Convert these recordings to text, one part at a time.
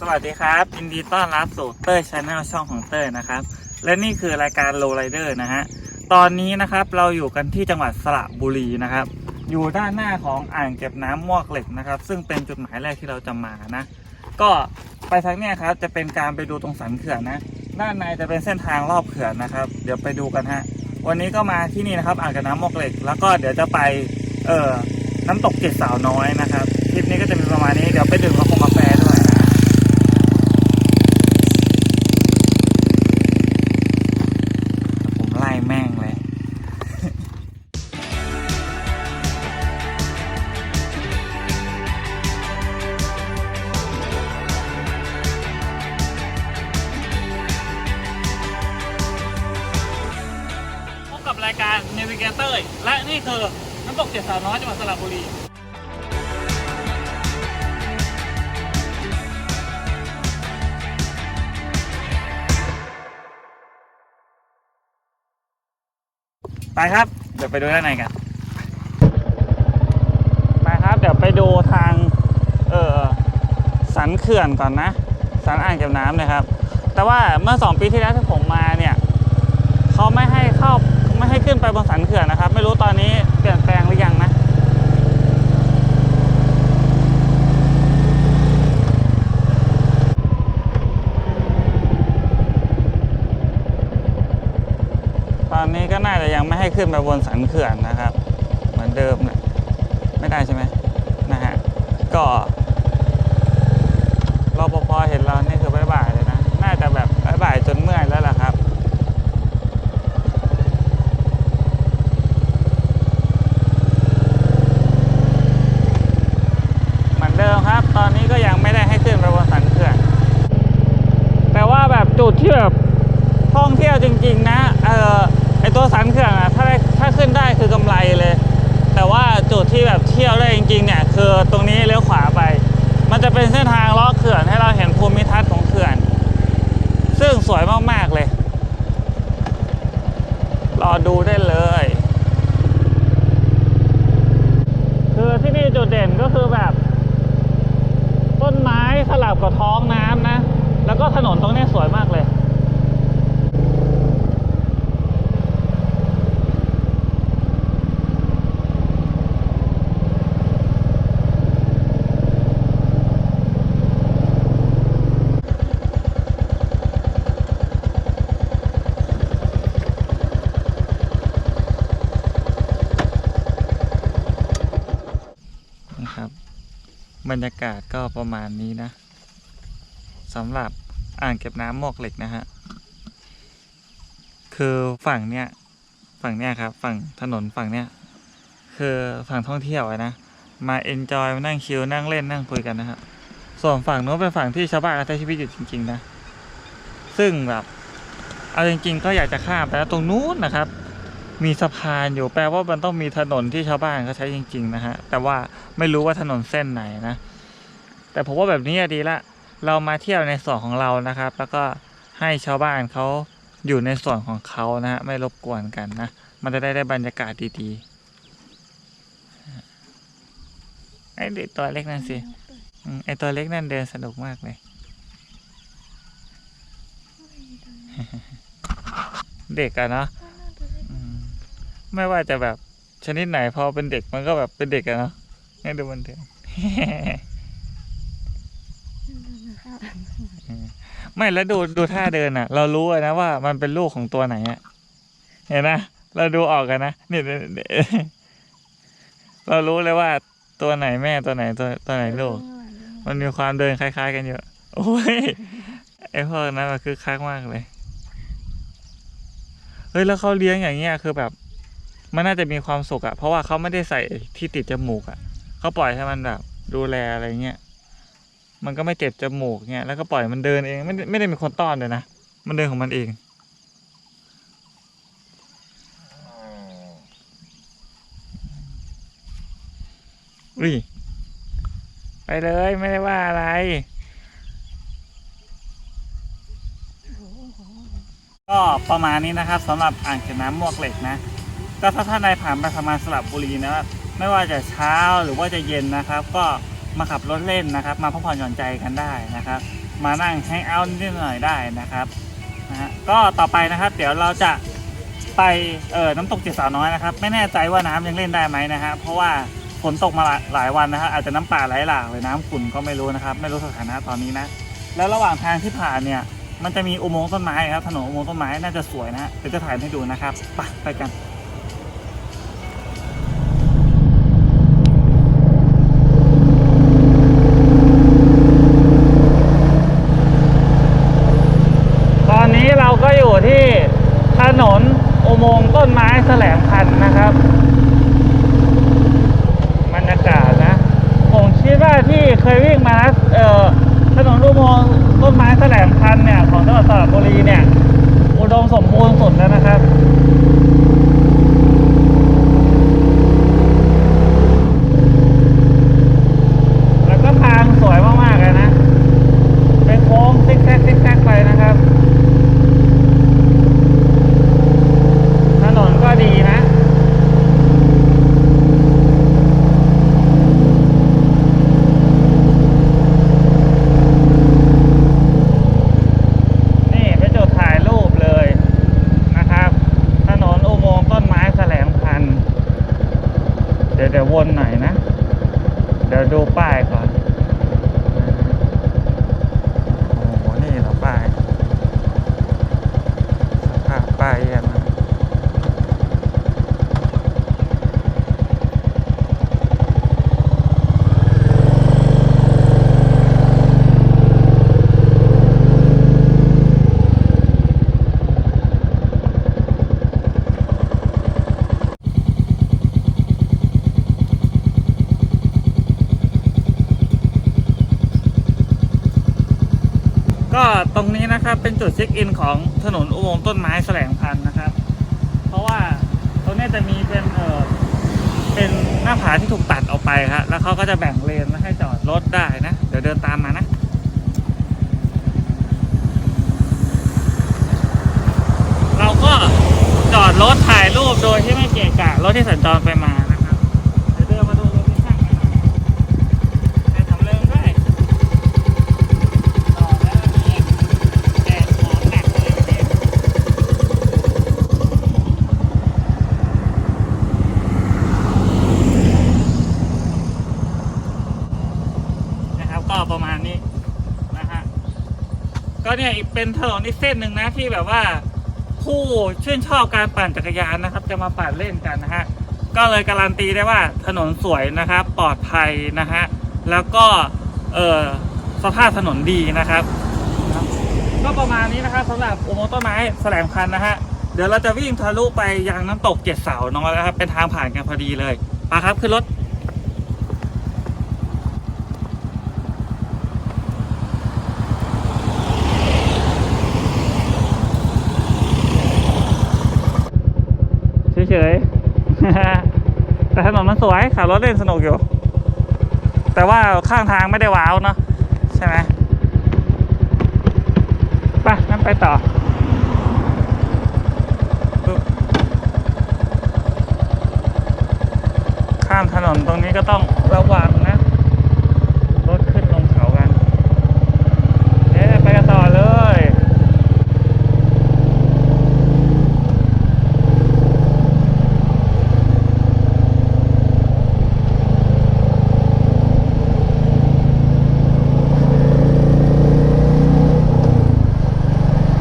สวัสดีครับยินดีต้อนรับสู่เต้ยชาแนลช่องของเต้ยนะครับ และนี่คือรายการโลไรเดอร์นะฮะตอนนี้นะครับเราอยู่กันที่จังหวัดสระบุรีนะครับ อยู่ด้านหน้าของอ่างเก็บน้ำมวกเหล็กนะครับ ซึ่งเป็นจุดหมายแรกที่เราจะมานะ ก็ไปทางเนี้ยครับจะเป็นการไปดูตรงสันเขื่อนนะด้านในจะเป็นเส้นทางรอบเขื่อนนะครับ เดี๋ยวไปดูกันฮะวันนี้ก็มาที่นี่นะครับอ่างเก็บน้ำมวกเหล็ก แล้วก็เดี๋ยวจะไปเอ่อน้ำตกเจ็ดสาวน้อยนะครับคลิปนี้ก็จะมีประมาณนี้เดี๋ยวไปดื่มกาแฟ รายการ Navigator และนี่คือน้ำตกเจ็ดสาวน้อยจังหวัดสระบุรีไปครับ เดี๋ยวไปดูด้านในกันไปครับ เดี๋ยวไปดูทาง เออสันเขื่อนก่อนนะสันอ่างเก็บน้ำนะครับ แต่ว่าเมื่อสองปีที่แล้วที่ผมมาเนี่ยเขาไม่ให้เข้า ไม่ให้ขึ้นไปบนสันเขื่อนนะครับ ไม่รู้ตอนนี้เปลี่ยนแปลงหรือยังนะตอนนี้ก็น่าจะยังไม่ให้ขึ้นไปบนสันเขื่อนนะครับ เหมือนเดิมนะไม่ได้ใช่ไหมนะฮะก็รปภเห็นเรานี่คือบ๊ายบายเลยนะ น่าจะแบบบ๊ายบายจนเมื่อยแล้วล่ะครับ เหมือนเดิมครับ ตอนนี้ก็ยังไม่ได้ให้ขึ้นไปบนสันเขื่อน แต่ว่าแบบจุดที่แบบท่องเที่ยวจ ริง ๆ นะเออไอตัวสันเขื่อนอะถ้าได้ถ้าขึ้นได้คือกำไรเลย แต่ว่าจุดที่แบบเที่ยวได้จริง ๆ เนี่ย คือตรงนี้เลี้ยวขวาไป มันจะเป็นเส้นทางลาะเขื่อนให้เราเห็นภูมิทัศน์ของเขื่อน ซึ่งสวยมากๆเลย รอดูได้เลย คือที่นี่จุดเด่นก็คือแบบ ต้นไม้สลับกับท้องน้ำนะ แล้วก็ถนนตรงนี้สวยมากเลย รรยากาศก็ประมาณนี้นะสำหรับอ่างเก็บน้ำมวกเหล็กนะฮะ คือฝั่งเนี้ยฝั่งเนี้ยครับ ฝั่งถนนฝั่งเนี้ยคือฝั่งท่องเที่ยวนะ มาเอนจอยมานั่งชิลนั่งเล่นนั่งคุยกันนะฮะส่วนฝั่งโน้นเป็นฝั่งที่ชาวบ้านเขาใช้ชีวิตอยู่จริง ๆ นะ ซึ่งแบบเอาจริง ๆ ก็อยากจะข้ามไปแล้วตรงนู้นนะครับ มีสะพานอยู่แปลว่ามันต้องมีถนนที่ชาวบ้านเขาใช้จริง ๆ นะฮะ แต่ว่าไม่รู้ว่าถนนเส้นไหนนะ แต่ผมว่าแบบนี้ดีละ เรามาเที่ยวในส่วนของเรานะครับ แล้วก็ให้ชาวบ้านเขาอยู่ในส่วนของเขานะฮะไม่รบกวนกันนะ มันจะได้ได้บรรยากาศดีๆไอเด็กตัวเล็กนั่นสิไอตัวเล็กนั่นเดินสนุกมากเลยเด็กอะเนาะ ไม่ว่าจะแบบชนิดไหนพอเป็นเด็กมันก็แบบเป็นเด็กอะเนาะให้ดูมันเถอะไม่แล้วดูดูท่าเดินอะเรารู้นะว่ามันเป็นลูกของตัวไหนอะเห็นนะเราดูออกกันนะนี่เดี๋ยเรารู้เลยว่าตัวไหนแม่ตัวไหนตัวตัวไหนลูก มันมีความเดินคล้าย ๆ กันเยอะโอ้ยไอพวกนั้นมันคือคักมากเลย เฮ้ยแล้วเขาเลี้ยงอย่างเงี้ยคือแบบ มันน่าจะมีความสุขอะเพราะว่าเขาไม่ได้ใส่ที่ติดจมูกอะเขาปล่อยให้มันแบบดูแลอะไรเงี้ยมันก็ไม่เจ็บจมูกเงี้ยแล้วก็ปล่อยมันเดินเองไม่ได้ไม่ได้มีคนต้อนเลยนะมันเดินของมันเอง อุ้ยไปเลยไม่ได้ว่าอะไรก็ประมาณนี้นะครับสำหรับอ่างเก็บน้ำมวกเหล็กนะ ก็ถ้าท่านใดผ่านไปประมาสลับบุรีนะครับไม่ว่าจะเช้าหรือว่าจะเย็นนะครับ ก็มาขับรถเล่นนะครับ มาพักผ่อนหย่อนใจกันได้นะครับ มานั่งแฮงเอาท์นิดหน่อยได้นะครับนะฮะก็ต่อไปนะครับ เดี๋ยวเราจะไปเออน้ำตกเจ็ดสาวน้อยนะครับ ไม่แน่ใจว่าน้ำยังเล่นได้ไหมนะฮะเพราะว่าฝนตกมาหลายวันนะฮะอาจจะน้ำป่าไหลหลากเลยน้ำขุ่นก็ไม่รู้นะครับ ไม่รู้สถานะตอนนี้นะ แล้วระหว่างทางที่ผ่านเนี่ย มันจะมีอุโมงค์ต้นไม้ครับถนนอุโมงค์ต้นไม้น่าจะสวยนะฮะเดี๋ยวจะถ่ายให้ดูนะครับไปไปกัน เช็คอินของถนนอุโมงค์ต้นไม้แสลงพันนะครับ เพราะว่าตรงนี้จะมีเป็นเออเป็นหน้าผาที่ถูกตัดออกไปครับแล้วเขาก็จะแบ่งเลนมาให้จอดรถได้นะ เดี๋ยวเดินตามมานะเราก็จอดรถถ่ายรูปโดยที่ไม่เกะกะรถที่สัญจรไปมานะครับ เดี๋ยวเดินมาดูรถที่ข้างกันนะไปทำเริงได้ต่อแล้วอันนี้แดดหอมหนักเลยวันนี้นะครับ ก็ประมาณนี้นะฮะ ก็ เนี่ยอีกเป็นถนนอีกเส้นหนึ่งนะที่แบบว่าผู้ชื่นชอบการปั่นจักรยานนะครับ จะมาปั่นเล่นกันนะฮะก็เลยการันตีได้ว่าถนนสวยนะครับ ปลอดภัยนะฮะแล้วก็เออสภาพถนนดีนะครับ ก็ประมาณนี้นะครับสำหรับอุโมงค์ต้นไม้แสลงพันนะฮะเดี๋ยวเราจะวิ่งทะลุไปยังน้ำตกเจ็ดเสาน้อยนะครับเป็นทางผ่านกันพอดีเลยมาครับขึ้นรถ ยๆ แต่ถนนมันสวยขับรถเล่นสนุกอยู่ แต่ว่าข้างทางไม่ได้ว้าวเนาะใช่ไหมไปงั้นไปต่อข้ามถนนตรงนี้ก็ต้องระวังนะ รถขึ้นลงเขากัน เอ๊ะไปกันต่อเลย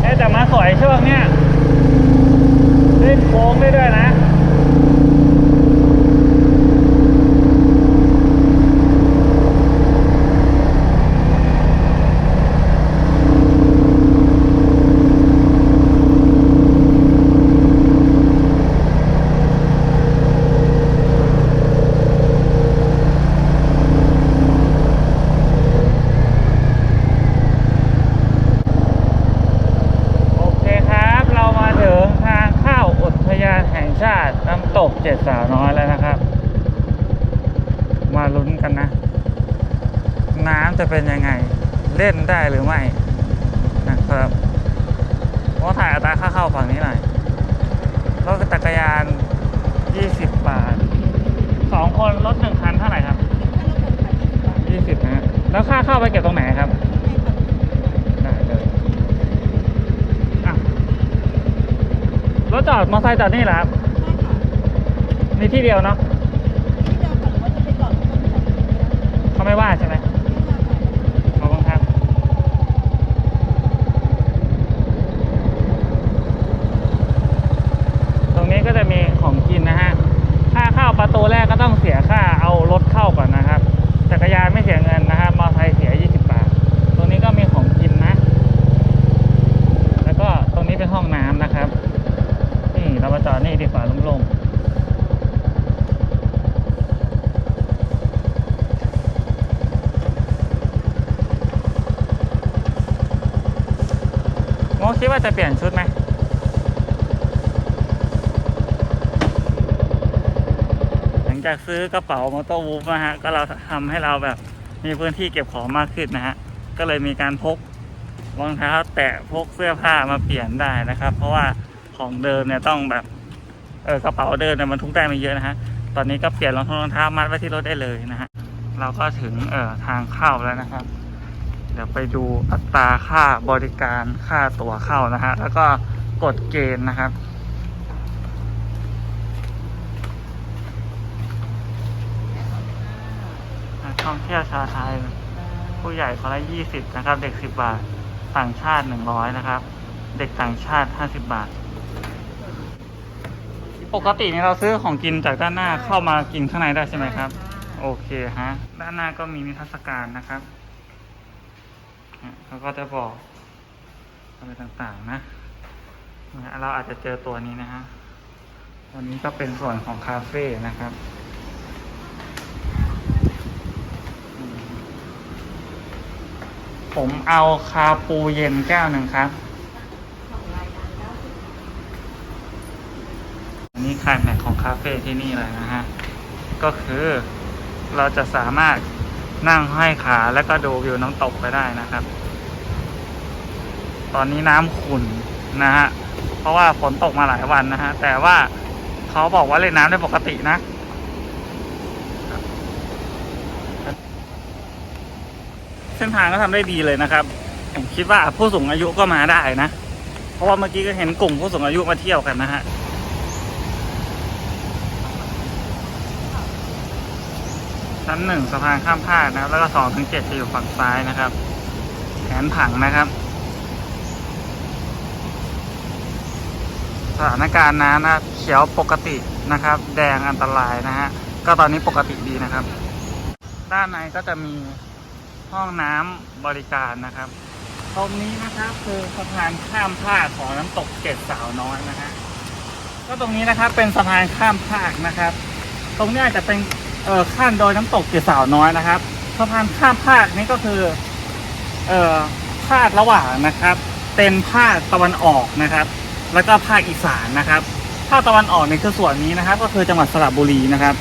เอ๊ะแต่มาสวยช่วงเนี้ยเล่นโค้งได้ด้วยนะ โอเคครับ เรามาถึงทางเข้าอุทยานแห่งชาติน้ำตกเจ็ดสาวน้อยแล้วนะครับ มาลุ้นกันนะ น้ำจะเป็นยังไง เล่นได้หรือไม่นะครับผมถ่ายอัตราค่าเข้าฝั่งนี้หน่อยรถจักรยาน 20 บาท สองคนรถหนึ่งคันเท่าไหร่ครับ ยี่สิบนะฮะแล้วค่า เข้าไปเก็บตรงไหนครับได้เลยอะรถจอดมอเตอร์ไซค์จอดนี่เหรอครับมีที่เดียวเนาะเขาไม่ว่าใช่ไหมขอบคุณครับ ตรงนี้ก็จะมีของกินนะฮะ ค่าเข้าประตูแรกก็ต้องเสียค่าเอารถเข้าก่อนนะครับ จักรยานไม่เสียเงินนะครับ มอเตอร์ไซค์เสีย 20 บาท ตรงนี้ก็มีของกินนะ แล้วก็ตรงนี้เป็นห้องน้ำนะครับ นี่เรามาจอดนี่ดีกว่าโล่งๆโมคิดว่าจะเปลี่ยนชุดไหมหลังจากซื้อกระเป๋ามอเตอร์วูฟนะฮะก็เราทำให้เราแบบมีพื้นที่เก็บของมากขึ้นนะฮะก็เลยมีการพกรองเท้าแตะพกเสื้อผ้ามาเปลี่ยนได้นะครับ เพราะว่าของเดิมเนี่ยต้องแบบเออกระเป๋าเดิมเนี่ยมันทุกได้มาเยอะนะฮะตอนนี้ก็เปลี่ยนรองเท้ารองเท้ามัดไว้ที่รถได้เลยนะฮะเราก็ถึงเอ่อทางเข้าแล้วนะครับ เดี๋ยวไปดูอัตราค่าบริการค่าตั๋วเข้านะฮะ แล้วก็กฎเกณฑ์นะครับ ท่องเที่ยวชาวไทย ผู้ใหญ่คนละยี่สิบนะครับ เด็กสิบบาท ต่างชาติหนึ่งร้อยนะครับ เด็กต่างชาติห้าสิบบาท ปกตินี่เราซื้อของกินจากด้านหน้าเข้ามากินข้างในได้ใช่ไหมครับ โอเคฮะ ด้านหน้าก็มีนิทรรศการนะครับ เขาก็จะบอกอะไรต่างๆนะเราอาจจะเจอตัวนี้นะฮะตัวนี้ก็เป็นส่วนของคาเฟ่นะครับผมเอาคาปูเย็นแก้วหนึ่งครับ อันนี้คลายแม็กของคาเฟ่ที่นี่เลยนะฮะ ก็คือเราจะสามารถ นั่งห้อยขาแล้วก็ดูวิวน้ำตกไปได้นะครับ ตอนนี้น้ำขุ่นนะฮะ เพราะว่าฝนตกมาหลายวันนะฮะ แต่ว่าเขาบอกว่าเล่นน้ำได้ปกตินะเส้นทางก็ทำได้ดีเลยนะครับ ผมคิดว่าผู้สูงอายุก็มาได้นะ เพราะว่าเมื่อกี้ก็เห็นกลุ่มผู้สูงอายุมาเที่ยวกันนะฮะ ชั้นหนึ่งสะพานข้ามพาดนะครับ แล้วก็สองถึงเจ็ดจะอยู่ฝั่งซ้ายนะครับ แผนผังนะครับสถานการณ์น้ำนะเขียวปกตินะครับ แดงอันตรายนะฮะก็ตอนนี้ปกติดีนะครับ ด้านในก็จะมีห้องน้ำบริการนะครับ ตรงนี้นะครับคือสะพานข้ามภาคของน้ำตกเจ็ดสาวน้อยนะฮะก็ตรงนี้นะครับเป็นสะพานข้ามภาคนะครับ ตรงนี้ยจะเป็น เอ่อขั้นโดยน้ำตกเจ็ดสาวน้อยนะครับสะพานข้ามภาคนี้ก็คือ เอ่อภาคระหว่างนะครับ เป็นภาคตะวันออกนะครับ แล้วก็ภาคอีสานนะครับภาคตะวันออกเนี่ยคือส่วนนี้นะครับ ก็คือจังหวัดสระบุรีนะครับ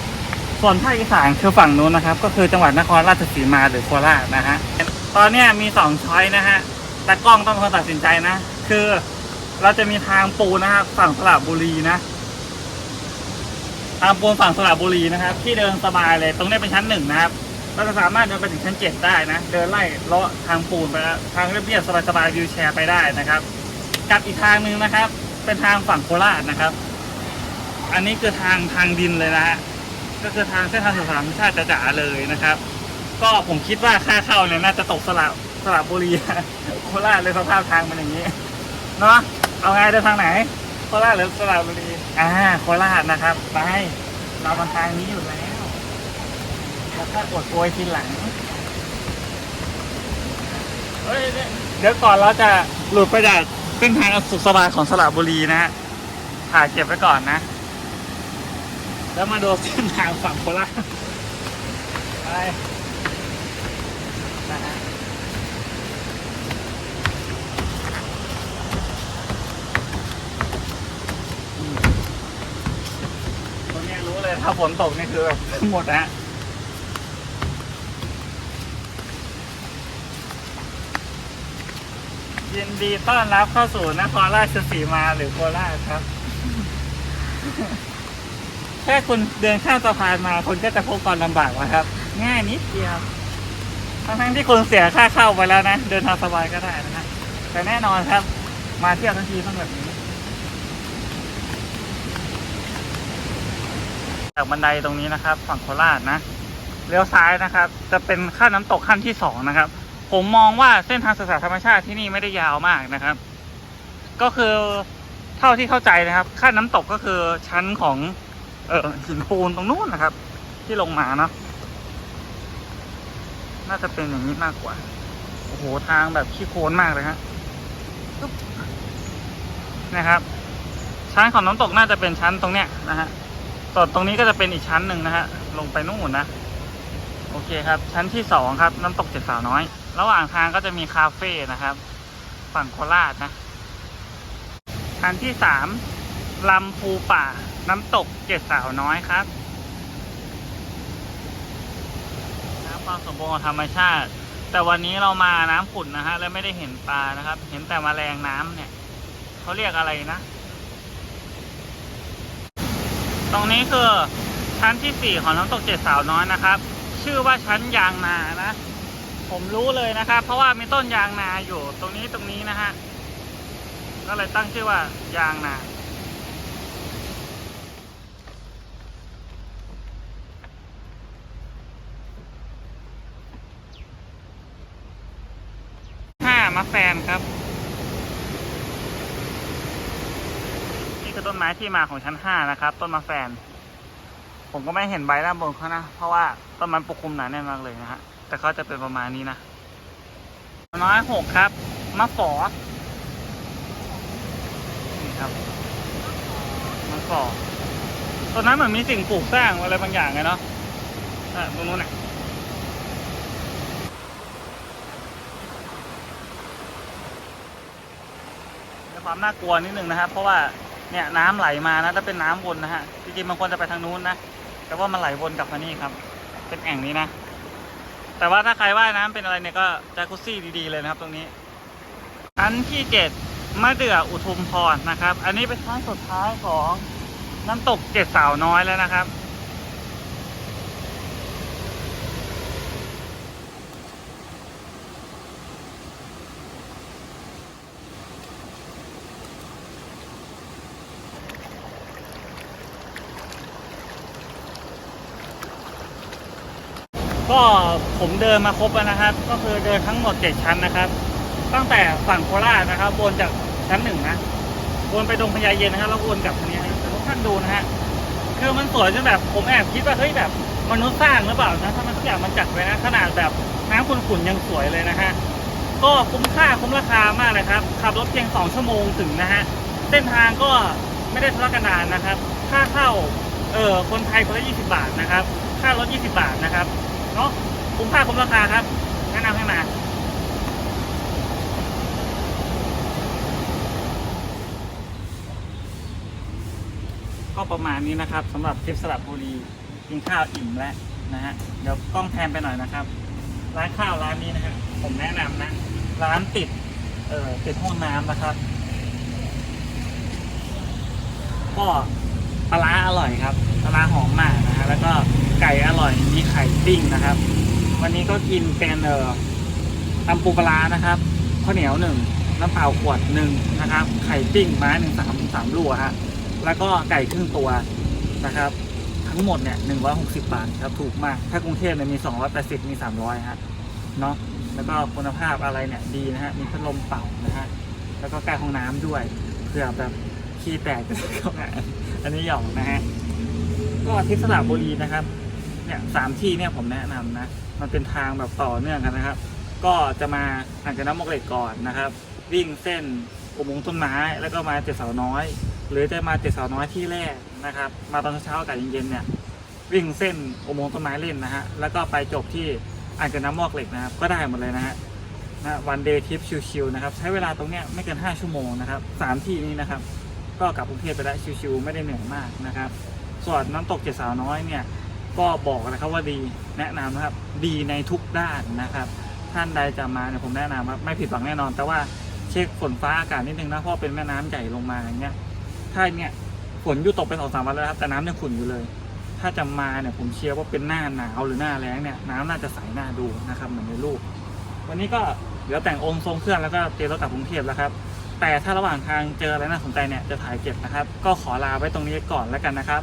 ส่วนภาคอีสานคือฝั่งนู้นนะครับ ก็คือจังหวัดนครราชสีมาหรือโคราชนะฮะตอนนี้มีสองช้อยนะฮะแต่กล้องต้องเป็นคนตัดสินใจนะ คือเราจะมีทางปูนะครับฝั่งสระบุรีนะ ทางปูนฝั่งสระบุรีนะครับ ที่เดินสบายเลยตรงนี้เป็นชั้นหนึ่งนะครับเราจะสามารถเดินไปถึงชั้นเจ็ดได้นะ เดินไล่เลาะทางปูนไปทางเรียบๆสบายๆวิวแชร์ไปได้นะครับ กับอีกทางหนึ่งนะครับ เป็นทางฝั่งโคราชนะครับ อันนี้คือทางทางดินเลยนะฮะก็คือทางเส้นทางสื่อสารธรรมชาติจ๋าเลยนะครับ ก็ผมคิดว่าค่าเข้าเนี่ยน่าจะตกสระสระบุรีโคราชเลยสภาพทางมันอย่างนี้เนาะเอาไงเดินทางไหนโคราชหรือสระบุรี อ่าโคราชนะครับ ไป เรามาทางนี้อยู่แล้วแล้วก็อดโวยทีหลังเฮ้ยเนี่ยเดี๋ยวก่อนเราจะหลุดไปจากเส้นทางสุขสบายของสระบุรีนะฮะถ่ายเก็บไว้ก่อนนะ แล้วมาดูเส้นทางฝั่งโคราชไปนะฮะอืมตรงเนี้ยรู้เลย ถ้าฝนตกนี่คือแบบหมดนะฮะยินดีต้อนรับเข้าสู่นครราชสีมาหรือโคราชครับ แค่คุณเดินข้ามสะพานมาคุณก็จะพบความลำบากแล้วครับ ง่ายนิดเดียวทั้งที่คุณเสียค่าเข้าไปแล้วนะ เดินทางสบายก็ได้นะฮะแต่แน่นอนครับ มาเที่ยวทั้งทีต้องแบบนี้ จากบันไดตรงนี้นะครับ ฝั่งโคราชนะเลี้ยวซ้ายนะครับ จะเป็นขั้นน้ำตกขั้นที่สองนะครับ ผมมองว่าเส้นทางศึกษาธรรมชาติที่นี่ไม่ได้ยาวมากนะครับ ก็คือเท่าที่เข้าใจนะครับ ขั้นน้ำตกก็คือชั้นของ เออหินปูนตรงนู้นนะครับ ที่ลงมาเนาะน่าจะเป็นอย่างนี้มากกว่า โอ้โห ทางแบบขี้โคลนมากเลยฮะนะครับ ชั้นของน้ำตกน่าจะเป็นชั้นตรงเนี้ยนะฮะ ส่วนตรงนี้ก็จะเป็นอีกชั้นหนึ่งนะฮะ ลงไปนู่นนะ โอเคครับ ชั้นที่สองครับ น้ำตกเจ็ดสาวน้อย ระหว่างทางก็จะมีคาเฟ่นะครับ ฝั่งโคราชนะ ชั้นที่สามลำพูป่า น้ำตกเจ็ดสาวน้อยครับน้ำความสมบูรณ์ของธรรมชาติ แต่วันนี้เรามาน้ำขุ่นนะฮะ และไม่ได้เห็นปลานะครับ เห็นแต่มแมลงน้ำเนี่ย เขาเรียกอะไรนะ ตรงนี้คือชั้นที่สี่ของน้ำตกเจ็ดสาวน้อยนะครับ ชื่อว่าชั้นยางนานะ ผมรู้เลยนะครับ เพราะว่ามีต้นยางนาอยู่ตรงนี้ตรงนี้นะฮะก็เลยตั้งชื่อว่ายางนาห้ามะแฟนครับ นี่คือ ต้นไม้ที่มาของชั้นห้านะครับ ต้นมะแฟน ผมก็ไม่เห็นใบด้านบนเขานะ เพราะว่าต้นมันปกคลุมหนาแน่นมากเลยนะฮะ แต่เขาจะเป็นประมาณนี้นะ น้อยหกครับ มะฝอนี่ครับ มะฝอต้นนั้นเหมือนมีสิ่งปลูกสร้างอะไรบางอย่างไงเนาะอะตรงนู้นน่ะความน่ากลัวนิดนึงนะครับ เพราะว่า เนี่ยน้ำไหลมานะถ้าเป็นน้ำวนนะฮะจริงๆมันควรจะไปทางนู้นนะแต่ว่ามันไหลวนกลับมานี่ครับ เป็นแอ่งนี้นะ แต่ว่าถ้าใครว่ายน้ำเป็นอะไรเนี่ยก็จากุซี่ดีๆเลยนะครับ ตรงนี้ อันที่เจ็ดมะเดื่ออุทุมพรนะครับ อันนี้เป็นชั้งสุดท้ายของน้ำตกเจ็ดสาวน้อยแล้วนะครับ ก็ผมเดินมาครบแล้วนะครับ ก็คือเดินทั้งหมดเจ็ดชั้นนะครับ ตั้งแต่ฝั่งโคราชนะครับวนจากชั้นหนึ่งนะวนไปดงพญาเย็นนะครับแล้ววนกลับทางนี้นะแต่ทุกท่านดูนะฮะคือมันสวยจนแบบผมแอบคิดว่าเฮ้ยแบบมนุษย์สร้างหรือเปล่านะถ้ามันทุกอย่างมันจัดไว้นะขนาดแบบน้ำขุ่นๆยังสวยเลยนะฮะก็คุ้มค่าคุ้มราคามากเลยครับขับรถเพียงสองชั่วโมงถึงนะฮะเส้นทางก็ไม่ได้ทะเลาะกันนานนะครับ ค่าเข้าเออคนไทยคนละยี่สิบาทนะครับ ค่ารถยี่สิบาทนะครับ เนาะคุ้มค่าคุ้มราคาครับ แนะนำให้มาก็ประมาณนี้นะครับสำหรับทริปสลับบุรีกินข้าวอิ่มแล้วนะฮะเดี๋ยวกล้องแทนไปหน่อยนะครับ ร้านข้าวร้านนี้นะฮะผมแนะนำนะ ร้านติดเอ่อติดห้องน้ำนะครับก็ปลาร้าอร่อยครับ ปลาหอมมากนะฮะแล้วก็ไก่อร่อยมีไข่ปิ้งนะครับ วันนี้ก็กินเป็นเอ่อตำปูปลานะครับข้าวเหนียวหนึ่งน้ำเปล่าขวดหนึ่งนะครับ ไข่ปิ้งไม้หนึ่งสามสามลูกฮะแล้วก็ไก่ครึ่งตัวนะครับ ทั้งหมดเนี่ยหนึ่งร้อยหกสิบบาทครับถูกมาก ถ้ากรุงเทพเนี่ยมีสองร้อยแปดสิบมีสามร้อยฮะเนาะแล้วก็คุณภาพอะไรเนี่ยดีนะฮะมีพัดลมเป่านะฮะแล้วก็ใกล้ห้องน้ำด้วยเผื่อแบบขี้แตกจะเข้ามาอันนี้หยอกนะฮะ ก็ที่สระบุรีนะครับ เนี่ยสามที่เนี่ยผมแนะนำนะ มันเป็นทางแบบต่อเนื่องกันนะครับ ก็จะมาอ่างเก็บน้ำมกเหล็กก่อนนะครับ วิ่งเส้นอุโมงค์ต้นไม้ แล้วก็มาเจ็ดเสาน้อย หรือจะมาเจ็ดเสาน้อยที่แรกนะครับ มาตอนเช้าอากาศเย็นๆเนี่ยวิ่งเส้นอุโมงค์ต้นไม้เล่นนะฮะ แล้วก็ไปจบที่อ่างเก็บน้ำมอกเหล็กนะครับ ก็ได้หมดเลยนะฮะนะวันเดย์ทริปชิลๆนะครับ ใช้เวลาตรงเนี้ยไม่เกิน 5 ชั่วโมงนะครับสามที่นี้นะครับ ก็กลับกรุงเทพไปได้ชิลๆไม่ได้เหนื่อยมากนะครับ ส่วนน้ำตกเจ็ดสาวน้อยเนี่ยก็บอกนะครับว่าดีแนะนำนะครับดีในทุกด้านนะครับ ท่านใดจะมาเนี่ยผมแนะนำว่าไม่ผิดหวังแน่นอน แต่ว่าเช็คฝนฟ้าอากาศนิดนึงนะเพราะเป็นแม่น้ำใหญ่ลงมาอย่างเงี้ยถ้าเนี่ยฝนอยู่ตกไปสองสามวันแล้วครับแต่น้ำยังขุ่นอยู่เลยถถ้าจะมาเนี่ยผมเชียร์ว่าเป็นหน้าหนาวหรือหน้าแล้งเนี่ยน้ำน่าจะใสหน้าดูนะครับเหมือนในรูป วันนี้ก็เดี๋ยวแต่งองค์ทรงเครื่องแล้วก็เตรียมรถกลับกรุงเทพแล้วครับแต่ถ้าระหว่างทางเจออะไรน่าสนใจเนี่ยจะถ่ายเก็บนะครับ ก็ขอลาไว้ตรงนี้ก่อนแล้วกันนะครับ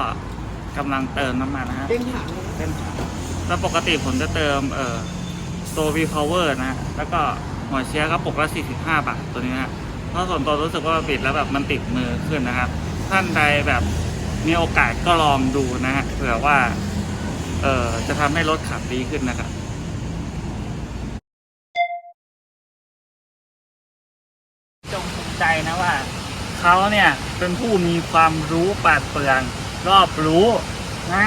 ก็กำลังเติมน้ำมันนะฮะเต็มถังเลยเส้นทางแล้วปกติผมจะเติมเอ่อโซวีพาวเวอร์นะฮะแล้วก็หัวเชื้อก็ปกละ45 บาทตัวนี้นะฮะเพราะส่วนตัวรู้สึกว่าปิดแล้วแบบมันติดมือขึ้นนะครับ ท่านใดแบบมีโอกาสก็ลองดูนะฮะเผื่อว่า เอ่อจะทำให้รถขับดีขึ้นนะครับจงภูมิใจนะว่าเขาเนี่ยเป็นผู้มีความรู้ปราดเปรื่อง รอบรู้นะ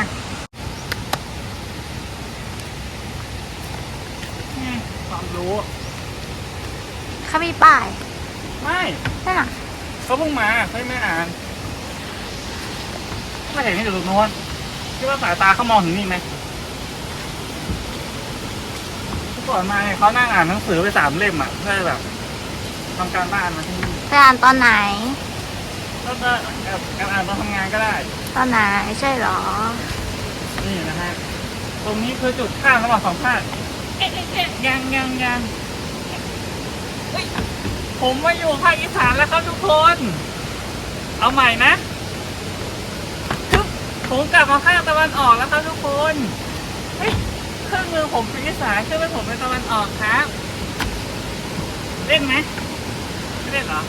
นี่ความรู้ เขามีป้ายไม่นั่นน่ะเขาเพิ่งมาเขาไม่อ่านไม่เห็นที่อยู่ตรงโน้นคิดว่าสายตาเขามองถึงนี่ไหมเมื่อก่อนมาเนี่ยเขานั่งอ่านหนังสือไปสามเล่มอะเพื่อแบบทำการบ้านมาที่นี่ ไปอ่านตอนไหน แล้วก็แอบแอบอ่านตอนทำงานก็ได้ ตอนไหนใช่เหรอ นี่นะฮะ ตรงนี้คือจุดข้ามระหว่างสองภาคเอ๊ะเอ๊ะเอ๊ะยังยังยังเฮ้ยผมมาอยู่ภาคอีสานแล้วครับทุกคน เอาใหม่นะจึ๊บผมกลับมาภาคตะวันออกแล้วครับทุกคนเฮ้ยเครื่องมือผมเป็นอีสานเครื่องมือผมเป็นตะวันออกครับ เล่นไหมไม่เล่นเหรอ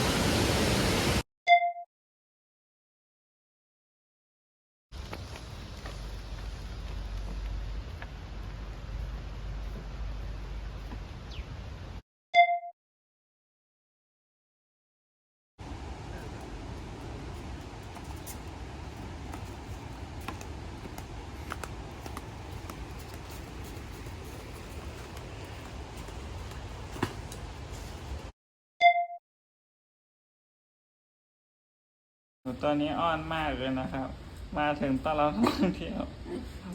นูตัวนี้อ้อนมากเลยนะครับ มาถึงตอนเราท่องเที่ยว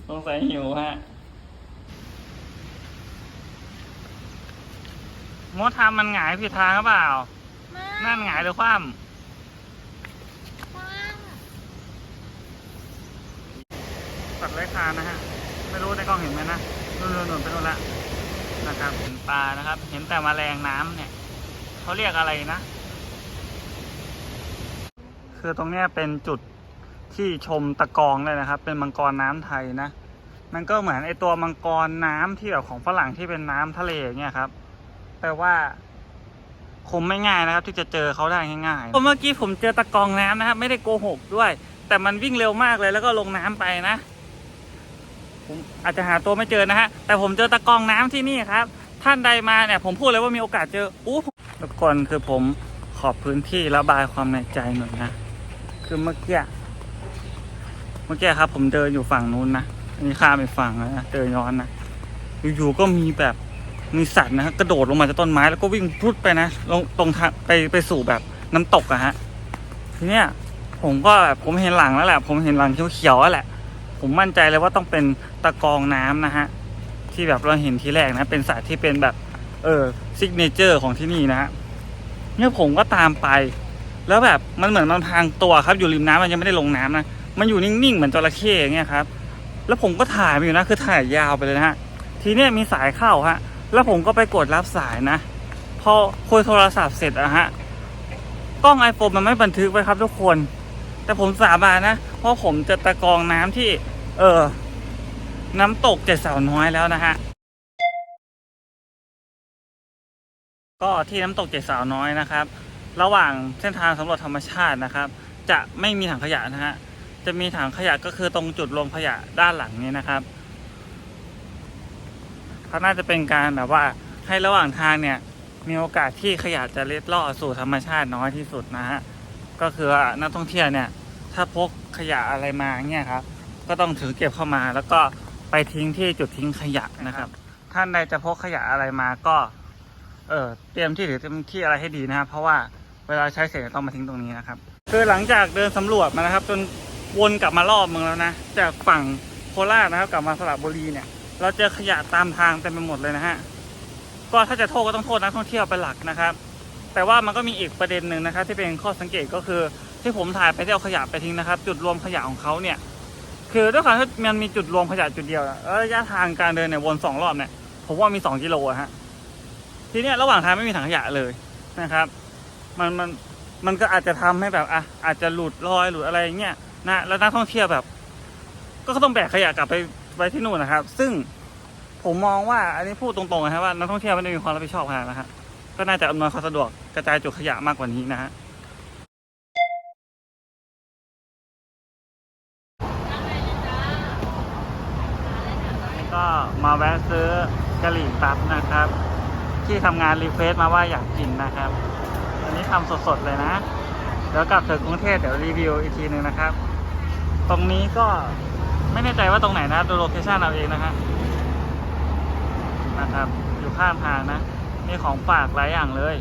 สงสัยหิวฮะมดทำมันหงายผิดทางหรือเปล่า นั่นหงายหรือคว่ำสัตว์เลื้อยคลานนะฮะ ไม่รู้ในกล้องเห็นไหมนะนู่นๆๆไปนู่นละนะครับเห็นปลานะครับ เห็นแต่แมลงน้ำเนี่ย เขาเรียกอะไรนะ คือตรงเนี้ยเป็นจุดที่ชมตะกองเลยนะครับ เป็นมังกรน้ำไทยนะ มันก็เหมือนไอตัวมังกรน้ำที่แบบของฝรั่งที่เป็นน้ำทะเลอย่างเงี้ยครับ แต่ว่าคงไม่ง่ายนะครับ ที่จะเจอเขาได้ง่ายๆเมื่อกี้ผมเจอตะกองน้ำนะครับ ไม่ได้โกหกด้วย แต่มันวิ่งเร็วมากเลยแล้วก็ลงน้ำไปนะ ผมอาจจะหาตัวไม่เจอนะฮะ แต่ผมเจอตะกองน้ำที่นี่ครับ ท่านใดมาเนี่ยผมพูดเลยว่ามีโอกาสเจออู้ทุกคนคือผมขอบพื้นที่ระบายความในใจหน่อยนะ คือเมื่อกี้เมื่อกี้ครับ ผมเดินอยู่ฝั่งนู้นนะอันนี้ข้ามไปฝั่งแล้วนะเดินย้อนนะอยู่ๆก็มีแบบมีสัตว์นะฮะกระโดดลงมาจากต้นไม้แล้วก็วิ่งพุดไปนะลงตรงทางไปไปสู่แบบน้ำตกอะฮะทีเนี้ยผมก็แบบผมเห็นหลังแล้วแหละ ผมเห็นหลังเขียวๆแล้วแหละ ผมมั่นใจเลยว่าต้องเป็นตะกองน้ำนะฮะที่แบบเราเห็นทีแรกนะ เป็นสัตว์ที่เป็นแบบ เออซิกเนเจอร์ของที่นี่นะฮะเนี่ยผมก็ตามไป แล้วแบบมันเหมือนมันพางตัวครับอยู่ริมน้ำมันยังไม่ได้ลงน้ำนะมันอยู่นิ่งๆเหมือนจระเข้อย่างเงี้ยครับ แล้วผมก็ถ่ายไปอยู่นะคือถ่ายยาวไปเลยนะฮะทีเนี้ยมีสายเข้าฮะ แล้วผมก็ไปกดรับสายนะ พอคุยโทรศัพท์เสร็จอะฮะกล้อง iPhone มันไม่บันทึกไว้ครับทุกคน แต่ผมสาบานนะ เพราะผมจะตะกรองน้ำที่ เออ น้ำตกเจ็ดสาวน้อยแล้วนะฮะก็ที่น้ำตกเจ็ดสาวน้อยนะครับ ระหว่างเส้นทางสำรวจธรรมชาตินะครับ จะไม่มีถังขยะนะฮะจะมีถังขยะก็คือตรงจุดรวมขยะด้านหลังนี้นะครับเขาน่าจะเป็นการแบบว่าให้ระหว่างทางเนี่ยมีโอกาสที่ขยะจะเล็ดลอดสู่ธรรมชาติน้อยที่สุดนะฮะก็คือนักท่องเที่ยวเนี่ย ถ้าพกขยะอะไรมาเนี่ยครับ ก็ต้องถือเก็บเข้ามาแล้วก็ไปทิ้งที่จุดทิ้งขยะนะครับ ท่านใดจะพกขยะอะไรมาก็ เออเตรียมที่หรือเตรียมที่อะไรให้ดีนะครับ เพราะว่า เวลาใช้เสร็จต้องมาทิ้งตรงนี้นะครับคือหลังจากเดินสำรวจมานะครับ จนวนกลับมารอบเมืองแล้วนะ จากฝั่งโคราชนะครับ กลับมาสระบุรีเนี่ย เราเจอขยะตามทางเต็มไปหมดเลยนะฮะก็ถ้าจะโทษก็ต้องโทษนักท่องเที่ยวเป็นหลักนะครับ แต่ว่ามันก็มีอีกประเด็นหนึ่งนะครับ ที่เป็นข้อสังเกตก็คือที่ผมถ่ายไปที่เอาขยะไปทิ้งนะครับ จุดรวมขยะของเขาเนี่ย คือด้วยความที่มันมีจุดรวมขยะจุดเดียวอะแล้วระยะทางการเดินเนี่ยวนสองรอบเนี่ยผมว่ามีสองกิโลฮะทีเนี้ยระหว่างทางไม่มีถังขยะเลยนะครับ มันมันมันก็อาจจะทำให้แบบอะอาจจะหลุดรอยหลุดอะไรอย่างเงี้ยนะแล้วนักท่องเที่ยวแบบ ก็ต้องแบกขยะกลับไปไว้ที่นู่นนะครับ ซึ่งผมมองว่าอันนี้พูดตรงๆนะครับว่านักท่องเที่ยวไม่ได้มีความรับผิดชอบขนาดนะครับก็น่าจะอำนวยความสะดวกกระจายจุดขยะมากกว่านี้นะฮะก็มาแวะซื้อกะหรี่ปั๊บนะครับ ที่ทำงานรีเควสมาว่าอยากกินนะครับ อันนี้ทำสดๆเลยนะ เดี๋ยวกลับถึงกรุงเทพเดี๋ยวรีวิวอีกทีหนึ่งนะครับ ตรงนี้ก็ไม่แน่ใจว่าตรงไหนนะดูโลเคชั่นเอาเองนะฮะนะครับ อยู่ข้างทางนะมีของฝากหลายอย่างเลย